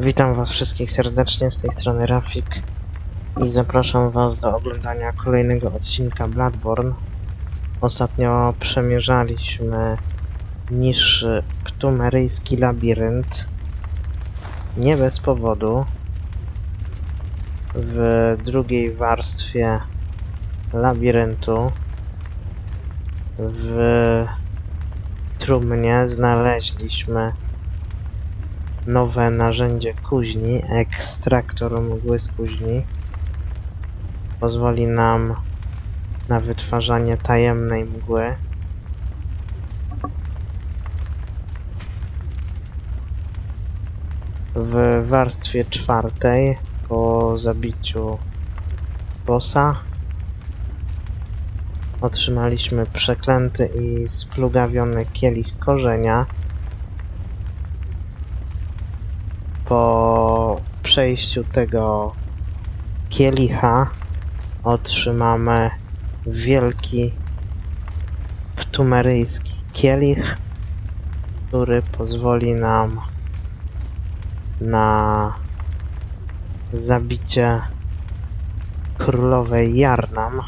Witam Was wszystkich serdecznie z tej strony Rafik i zapraszam Was do oglądania kolejnego odcinka Bloodborne. Ostatnio przemierzaliśmy niższy ptumeryjski labirynt. Nie bez powodu. W drugiej warstwie labiryntu w trumnie znaleźliśmy nowe narzędzie kuźni, ekstraktor mgły z kuźni. Pozwoli nam na wytwarzanie tajemnej mgły. W warstwie czwartej, po zabiciu bossa, otrzymaliśmy przeklęty i splugawiony kielich korzenia. Po przejściu tego kielicha otrzymamy wielki ptumeryjski kielich, który pozwoli nam na zabicie królowej Jarnam.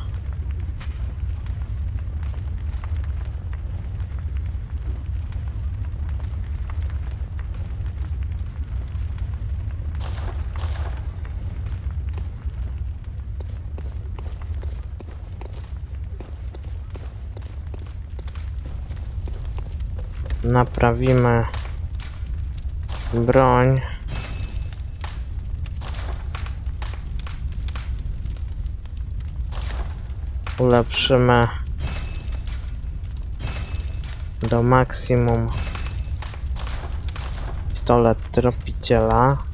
Naprawimy broń. Ulepszymy do maksimum pistolet tropiciela.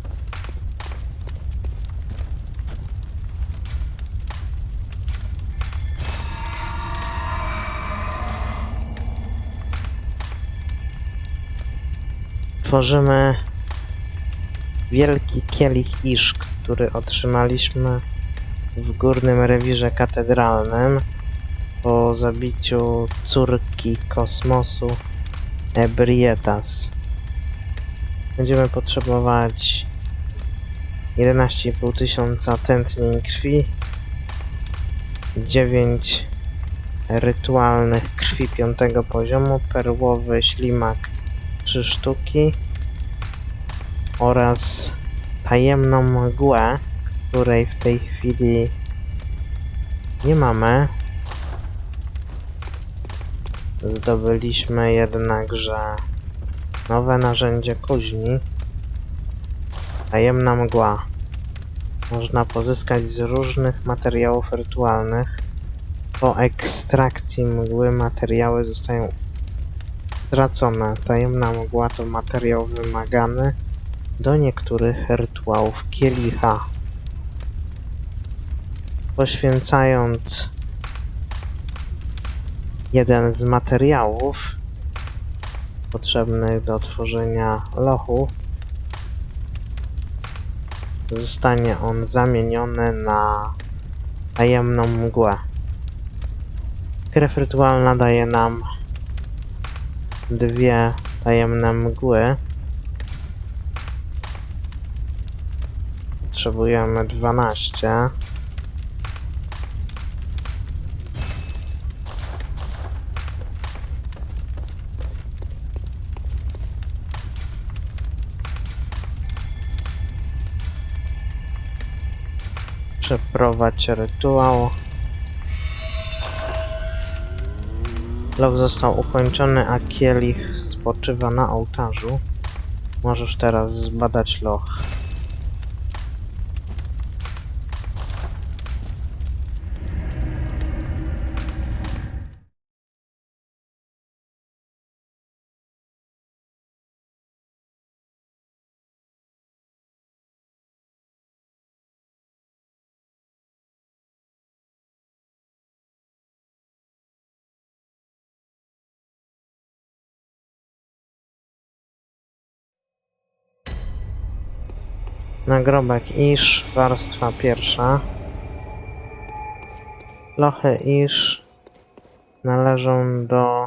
Tworzymy wielki kielich Isz, który otrzymaliśmy w górnym rewirze katedralnym po zabiciu córki kosmosu Ebrietas. Będziemy potrzebować 11,5 tysiąca tętnień krwi, 9 rytualnych krwi piątego poziomu, perłowy ślimak 3 sztuki oraz tajemną mgłę, której w tej chwili nie mamy. Zdobyliśmy jednakże nowe narzędzie kuźni. Tajemna mgła. Można pozyskać z różnych materiałów rytualnych. Po ekstrakcji mgły materiały zostają stracone. Tajemna mgła to materiał wymagany do niektórych rytuałów kielicha. Poświęcając jeden z materiałów potrzebnych do tworzenia lochu, zostanie on zamieniony na tajemną mgłę. Krew rytualna daje nam dwie tajemne mgły. Potrzebujemy 12. Przeprowadź rytuał. Loch został ukończony, a kielich spoczywa na ołtarzu. Możesz teraz zbadać loch. Nagrobek Isz, warstwa pierwsza. Lochy Isz należą do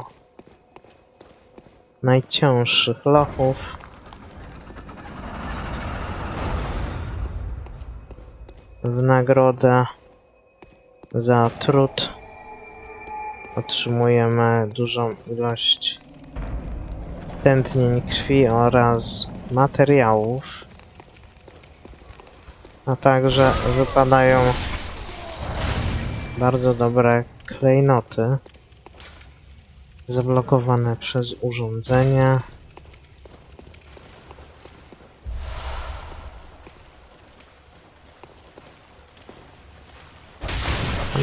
najcięższych lochów. W nagrodę za trud otrzymujemy dużą ilość tętnień krwi oraz materiałów. A także wypadają bardzo dobre klejnoty zablokowane przez urządzenie.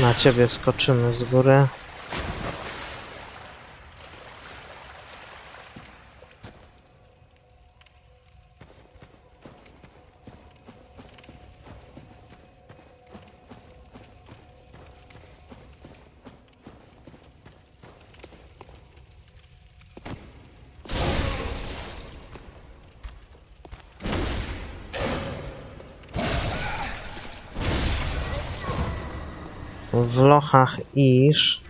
Na ciebie skoczymy z góry. W lochach Iż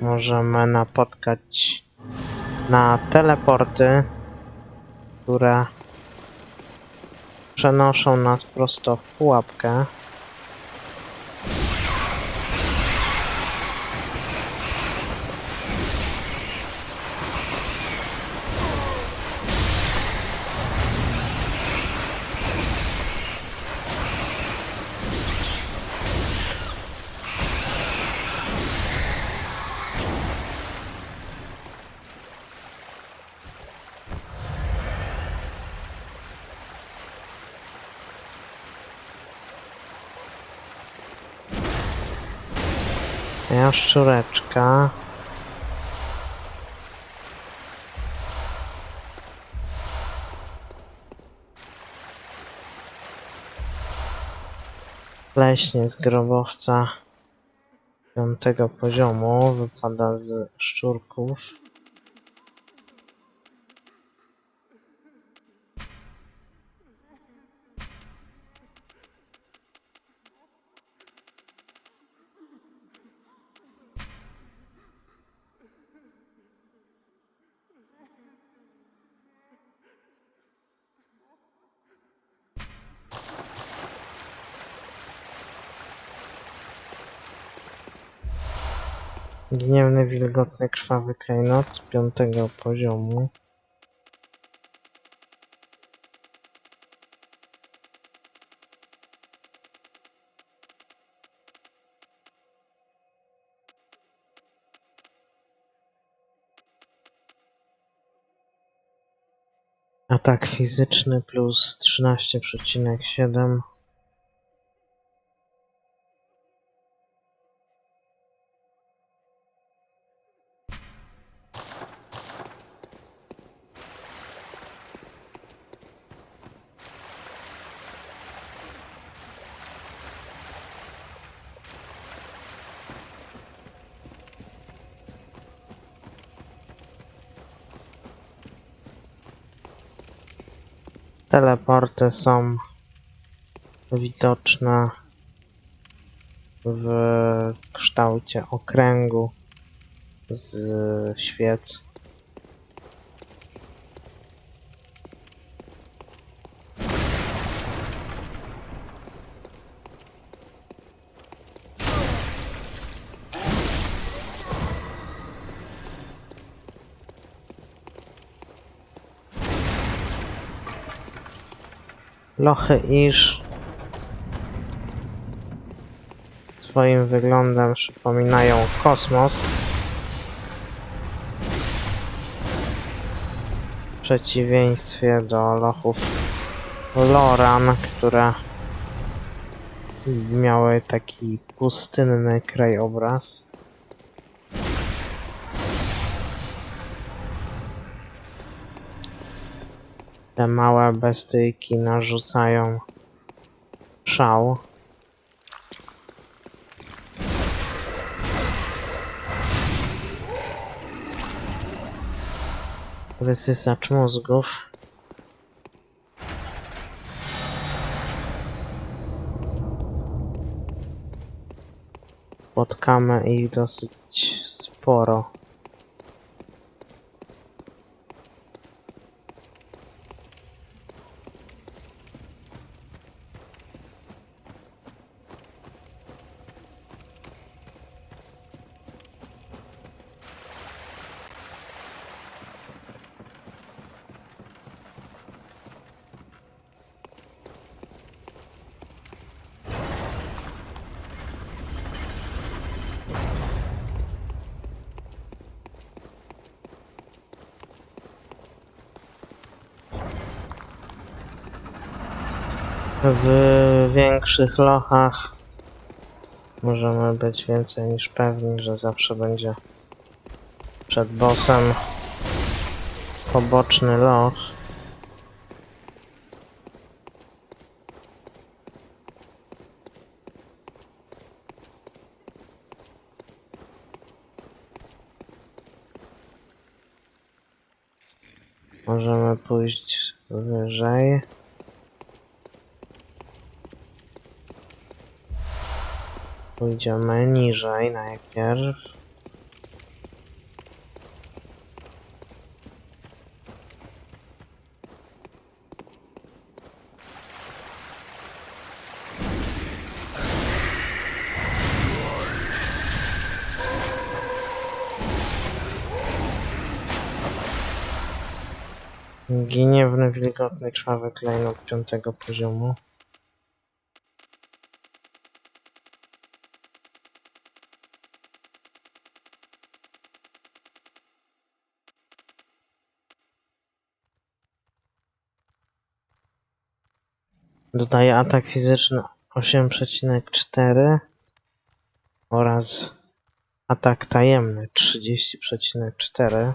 możemy napotkać na teleporty, które przenoszą nas prosto w pułapkę. Jaszczureczka. Leśnie z grobowca piątego poziomu wypada z szczurków. Gniewny, wilgotny, krwawy klejnot piątego poziomu. Atak fizyczny plus 13,7. Teleporty są widoczne w kształcie okręgu z świec. Lochy Iż swoim wyglądem przypominają kosmos. W przeciwieństwie do lochów Loran, które miały taki pustynny krajobraz. Te małe bestyjki narzucają szał. Wysysacz mózgów. Spotkamy ich dosyć sporo. W większych lochach możemy być więcej niż pewni, że zawsze będzie przed bossem poboczny loch. Możemy pójść wyżej. Pójdziemy niżej najpierw. Gniewny, wilgotny, krwawy klejnot piątego poziomu. Dodaje atak fizyczny 8,4 oraz atak tajemny 30,4.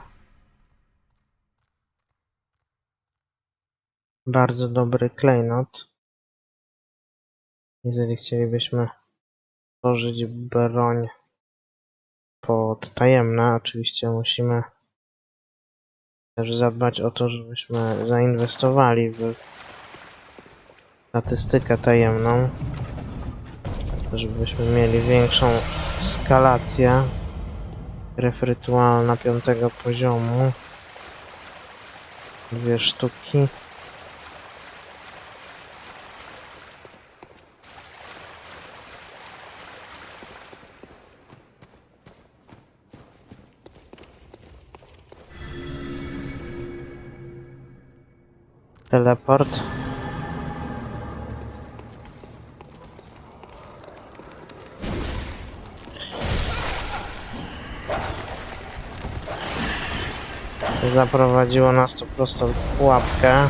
Bardzo dobry klejnot. Jeżeli chcielibyśmy tworzyć broń pod tajemne, oczywiście musimy też zadbać o to, żebyśmy zainwestowali w statystykę tajemną, żebyśmy mieli większą skalację. Krew rytualna piątego poziomu. Dwie sztuki. Teleport. Zaprowadziło nas to prosto w pułapkę.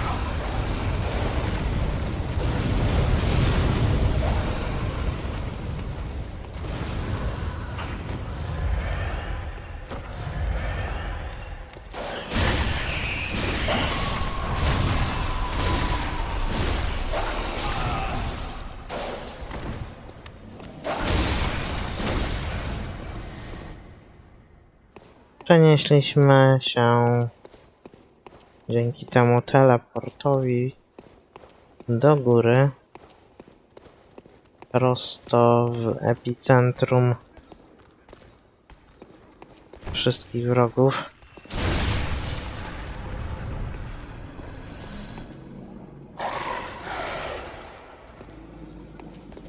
Przenieśliśmy się dzięki temu teleportowi do góry prosto w epicentrum wszystkich wrogów.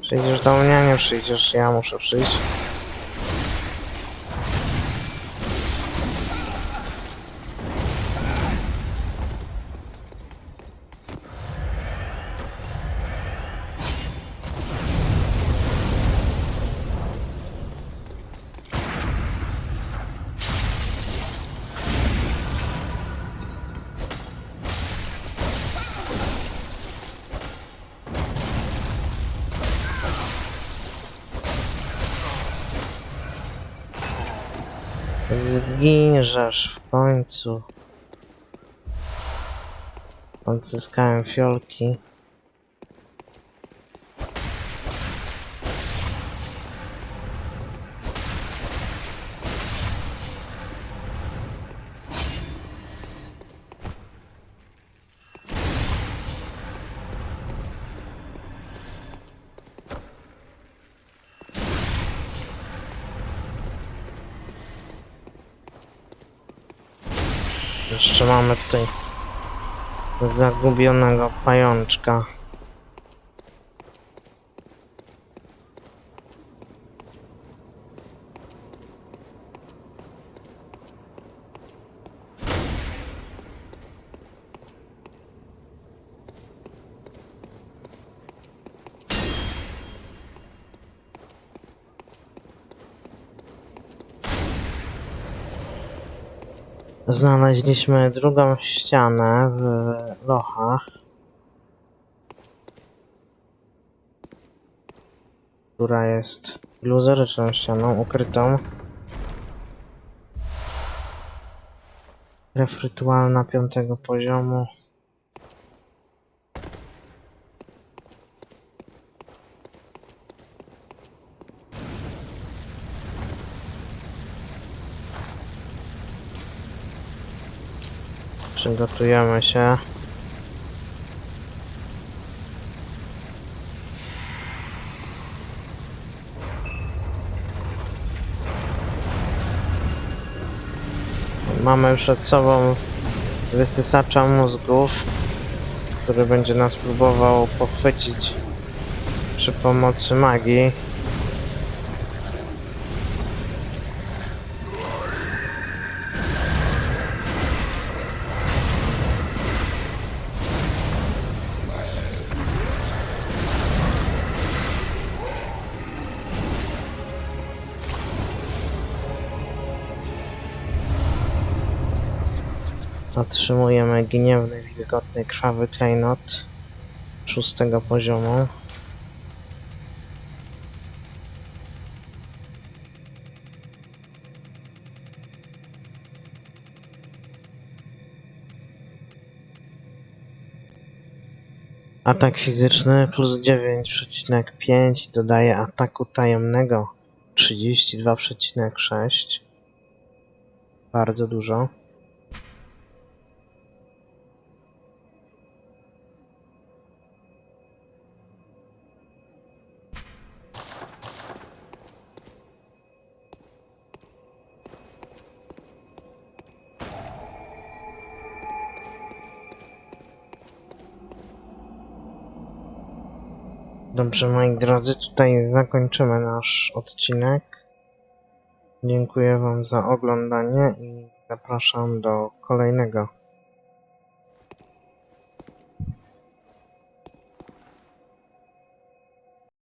Przyjdziesz do mnie, nie przyjdziesz, ja muszę przyjść. Zginżesz w końcu. Odzyskałem fiolki. Zagubionego pajączka. Znaleźliśmy drugą ścianę w lochach. Która jest iluzoryczną ścianą, ukrytą. Krew rytualna piątego poziomu. Przygotujemy się. Mamy przed sobą wysysacza mózgów, który będzie nas próbował pochwycić przy pomocy magii. Otrzymujemy gniewny, wilgotny, krwawy klejnot szóstego poziomu. Atak fizyczny plus 9,5 dodaje ataku tajemnego 32,6. Bardzo dużo. Dobrze, moi drodzy, tutaj zakończymy nasz odcinek. Dziękuję Wam za oglądanie i zapraszam do kolejnego.